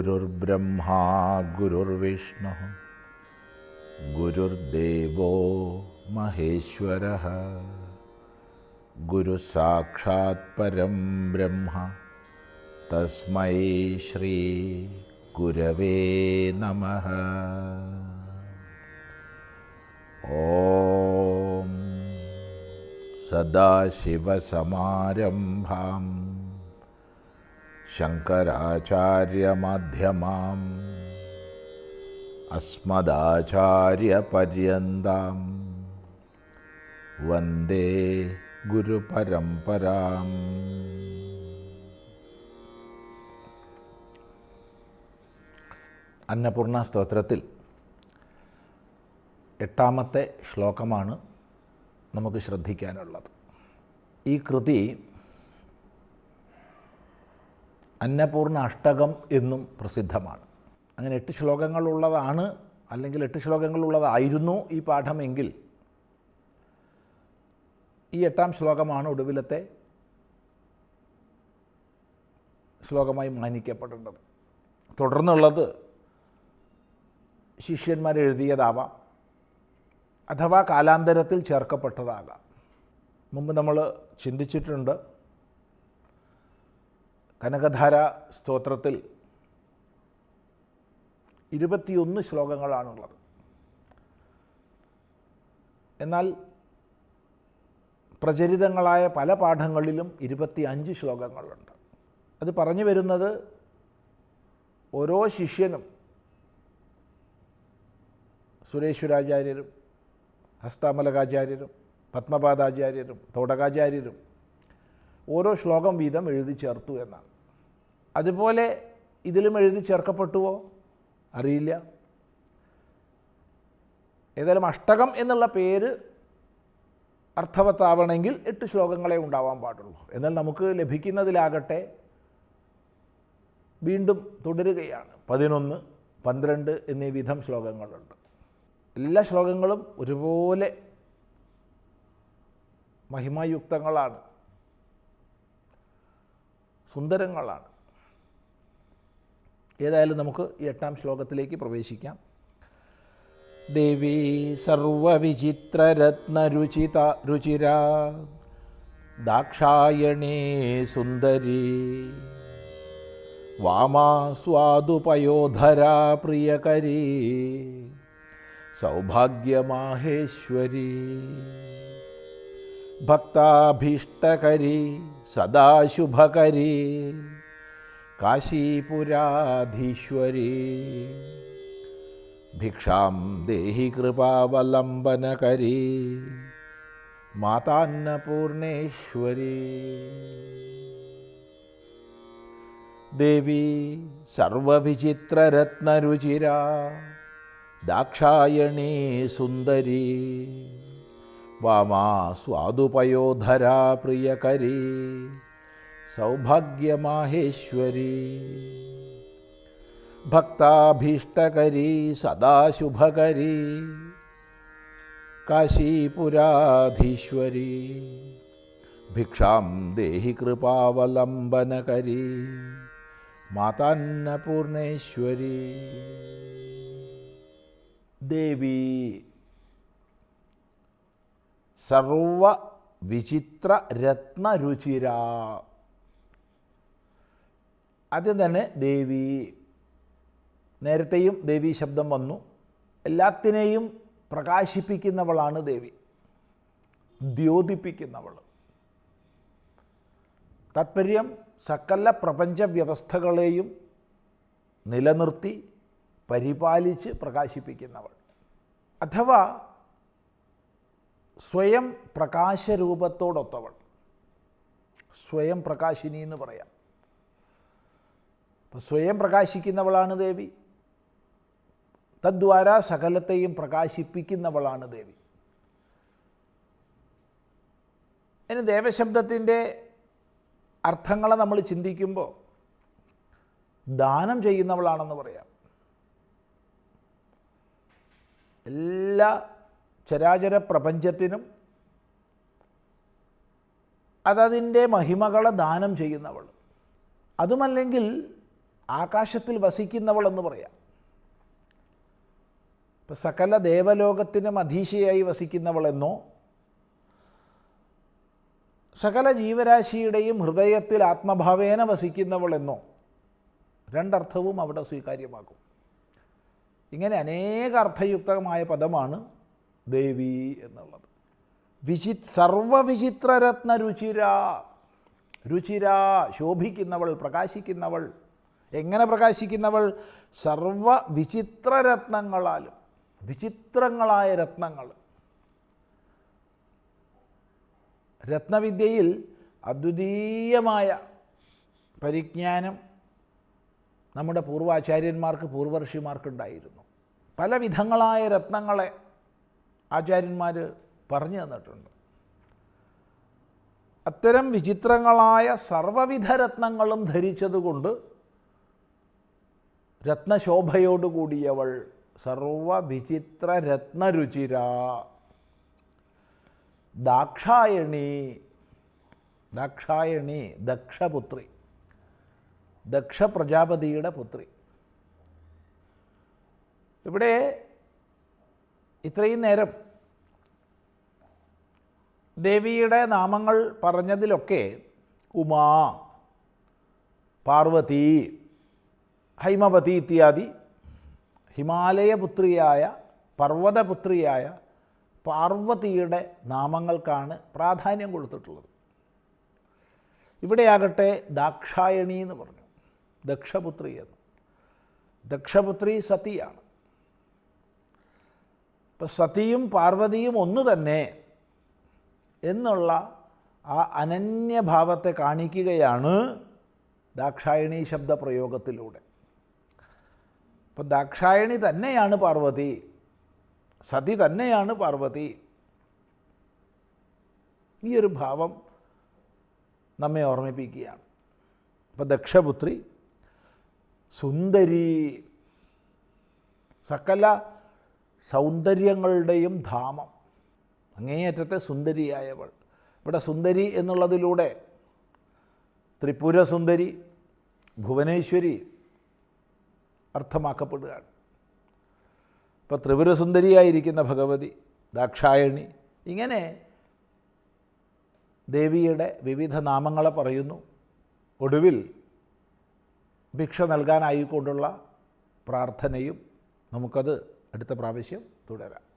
गुरुर्ब्रह्मा गुरुर्विष्णुः। गुरुर्देवो महेश्वरः। गुरुसाक्षात् परं ब्रह्म। तस्मै श्रीगुरवे नमः। ॐ सदाशिवसमारम्भाम्। ശങ്കരാചാര്യമധ്യമാം. അസ്മദാചാര്യപര്യന്താം. വന്ദേ ഗുരുപരമ്പരാം. അന്നപൂർണ സ്തോത്രത്തിൽ എട്ടാമത്തെ ശ്ലോകമാണ് നമുക്ക് ശ്രദ്ധിക്കാനുള്ളത്. ഈ കൃതി അന്നപൂർണ അഷ്ടകം എന്നും പ്രസിദ്ധമാണ്. അങ്ങനെ എട്ട് ശ്ലോകങ്ങളുള്ളതാണ് അല്ലെങ്കിൽ എട്ട് ശ്ലോകങ്ങളുള്ളതായിരുന്നു ഈ പാഠമെങ്കിൽ ഈ എട്ടാം ശ്ലോകമാണ് ഒടുവിലത്തെ ശ്ലോകമായി മാനിക്കപ്പെടേണ്ടത്. തുടർന്നുള്ളത് ശിഷ്യന്മാർ ശിഷ്യന്മാരെഴുതിയതാവാം അഥവാ കാലാന്തരത്തിൽ ചേർക്കപ്പെട്ടതാകാം. മുമ്പ് നമ്മൾ ചിന്തിച്ചിട്ടുണ്ട് കനകധാര സ്തോത്രത്തിൽ ഇരുപത്തിയൊന്ന് ശ്ലോകങ്ങളാണുള്ളത്. എന്നാൽ പ്രചരിതങ്ങളായ പല പാഠങ്ങളിലും ഇരുപത്തി അഞ്ച് ശ്ലോകങ്ങളുണ്ട്. അത് പറഞ്ഞു വരുന്നത് ഓരോ ശിഷ്യനും സുരേശ്വരാചാര്യരും ഹസ്താമലകാചാര്യരും പത്മപാദാചാര്യരും തോടകാചാര്യരും ഓരോ ശ്ലോകം വീതം എഴുതി ചേർത്തു എന്നാണ്. അതുപോലെ ഇതിലും എഴുതി ചേർക്കപ്പെട്ടുവോ? അറിയില്ല. ഏതായാലും അഷ്ടകം എന്നുള്ള പേര് അർത്ഥവത്താവണമെങ്കിൽ എട്ട് ശ്ലോകങ്ങളെ ഉണ്ടാവാൻ പാടുള്ളൂ. എന്നാൽ നമുക്ക് ലഭിക്കുന്നതിലാകട്ടെ വീണ്ടും തുടരുകയാണ്. പതിനൊന്ന് പന്ത്രണ്ട് എന്നീ വിധം ശ്ലോകങ്ങളുണ്ട്. എല്ലാ ശ്ലോകങ്ങളും ഒരുപോലെ മഹിമായുക്തങ്ങളാണ്. സുന്ദരങ്ങളാണ്. ഏതായാലും നമുക്ക് എട്ടാം ശ്ലോകത്തിലേക്ക് പ്രവേശിക്കാം. ദേവി സർവവിചിത്രരത്നരുചിത രുചിര ദാക്ഷായണേ സുന്ദരി വാമാസ്വാദുപയോധരാ പ്രിയകരീ സൗഭാഗ്യമാഹേശ്വരി ഭക്താഭീഷ്ടകരി സദാശുഭകരി കാശീപുരാധീശ്വരി. ഭിക്ഷാം ദേഹി കൃപാവലംബനകരി മാതാന്നപൂർണേശ്വരി. ദേവി സർവവിചിത്രരത്നരുചിര ദാക്ഷായണീ സുന്ദരി. വാമാ സ്വാദുപയോധരാ പ്രിയകരി സൗഭാഗ്യമാഹേശ്വരി ഭക്താഭീഷ്ടകരി സദാശുഭകരി കാശീപുരാധീശ്വരി ഭിക്ഷാം ദേഹി കൃപാവലംബനകരി മാതാന്നപൂർണേശ്വരി ദേവി സർവ വിചിത്ര രത്നരുചിര ആദ്യം തന്നെ ദേവി നേരത്തെയും ദേവി ശബ്ദം വന്നു. എല്ലാത്തിനെയും പ്രകാശിപ്പിക്കുന്നവളാണ് ദേവി. ദ്യോതിപ്പിക്കുന്നവൾ. താത്പര്യം സകല പ്രപഞ്ച വ്യവസ്ഥകളെയും നിലനിർത്തി പരിപാലിച്ച് പ്രകാശിപ്പിക്കുന്നവൾ. അഥവാ സ്വയം പ്രകാശരൂപത്തോടൊത്തവൾ. സ്വയം പ്രകാശിനി എന്ന് പറയാം. അപ്പം സ്വയം പ്രകാശിക്കുന്നവളാണ് ദേവി. തദ്വാര സകലത്തെയും പ്രകാശിപ്പിക്കുന്നവളാണ് ദേവി. ഇനി ദേവശബ്ദത്തിന്റെ അർത്ഥങ്ങളെ നമ്മൾ ചിന്തിക്കുമ്പോൾ ദാനം ചെയ്യുന്നവളാണെന്ന് പറയാം. എല്ലാ ചരാചര പ്രപഞ്ചത്തിനും അതതിന്റെ മഹിമകളെ ദാനം ചെയ്യുന്നവൾ. അതുമല്ലെങ്കിൽ ആകാശത്തിൽ വസിക്കുന്നവൾ എന്ന് പറയാം. സകല ദേവലോകത്തിനും അധീശയായി വസിക്കുന്നവളെന്നോ സകല ജീവരാശിയുടെയും ഹൃദയത്തിൽ ആത്മഭാവേന വസിക്കുന്നവളെന്നോ രണ്ടർത്ഥവും അവിടെ സ്വീകാര്യമാകും. ഇങ്ങനെ അനേക അർത്ഥയുക്തമായ പദമാണ് ദേവി എന്നുള്ളത്. വിചി സർവവിചിത്രരത്ന രുചിരാ രുചിരാ ശോഭിക്കുന്നവൾ പ്രകാശിക്കുന്നവൾ. എങ്ങനെ പ്രകാശിക്കുന്നവൾ? സർവ വിചിത്രരത്നങ്ങളാലും വിചിത്രങ്ങളായ രത്നങ്ങൾ. രത്നവിദ്യയിൽ അദ്വിതീയമായ പരിജ്ഞാനം നമ്മുടെ പൂർവാചാര്യന്മാർക്ക് പൂർവർഷിമാർക്കുണ്ടായിരുന്നു പല വിധങ്ങളായ രത്നങ്ങളെ ആചാര്യന്മാർ പറഞ്ഞു തന്നിട്ടുണ്ട്. അത്തരം വിചിത്രങ്ങളായ സർവവിധ രത്നങ്ങളും ധരിച്ചതുകൊണ്ട് രത്നശോഭയോടുകൂടിയവൾ സർവവിചിത്ര രത്നരുചിര ദാക്ഷായണി ദാക്ഷായണി ദക്ഷപുത്രി ദക്ഷ പ്രജാപതിയുടെ പുത്രി. ഇവിടെ ഇത്രയും നേരം ദേവിയുടെ നാമങ്ങൾ പറഞ്ഞതിലൊക്കെ ഉമാ പാർവതി ഹൈമവതി ഇത്യാദി ഹിമാലയപുത്രിയായ പർവതപുത്രിയായ പാർവതിയുടെ നാമങ്ങൾക്കാണ് പ്രാധാന്യം കൊടുത്തിട്ടുള്ളത്. ഇവിടെയാകട്ടെ ദാക്ഷായണി എന്ന് പറഞ്ഞു. ദക്ഷപുത്രി എന്ന്. ദക്ഷപുത്രി സതിയാണ്. ഇപ്പം സതിയും പാർവതിയും ഒന്നു തന്നെ എന്നുള്ള ആ അനന്യഭാവത്തെ കാണിക്കുകയാണ് ദാക്ഷായണി ശബ്ദപ്രയോഗത്തിലൂടെ. അപ്പം ദാക്ഷായണി തന്നെയാണ് പാർവതി സതി തന്നെയാണ് പാർവതി. ഈ ഒരു ഭാവം നമ്മെ ഓർമ്മിപ്പിക്കുകയാണ്. അപ്പം ദക്ഷപുത്രി സുന്ദരി സകല സൗന്ദര്യങ്ങളുടെയും ധാമം. അങ്ങേയറ്റത്തെ സുന്ദരിയായവൾ. ഇവിടെ സുന്ദരി എന്നുള്ളതിലൂടെ ത്രിപുര സുന്ദരി ഭുവനേശ്വരി അർത്ഥമാക്കപ്പെടുകയാണ്. ഇപ്പോൾ ത്രിപുരസുന്ദരിയായിരിക്കുന്ന ഭഗവതി ദാക്ഷായണി ഇങ്ങനെ ദേവിയുടെ വിവിധ നാമങ്ങളെ പറയുന്നു. ഒടുവിൽ ഭിക്ഷ നൽകാനായിക്കൊണ്ടുള്ള പ്രാർത്ഥനയും നമുക്കത് അടുത്ത പ്രാവശ്യം തുടരാം.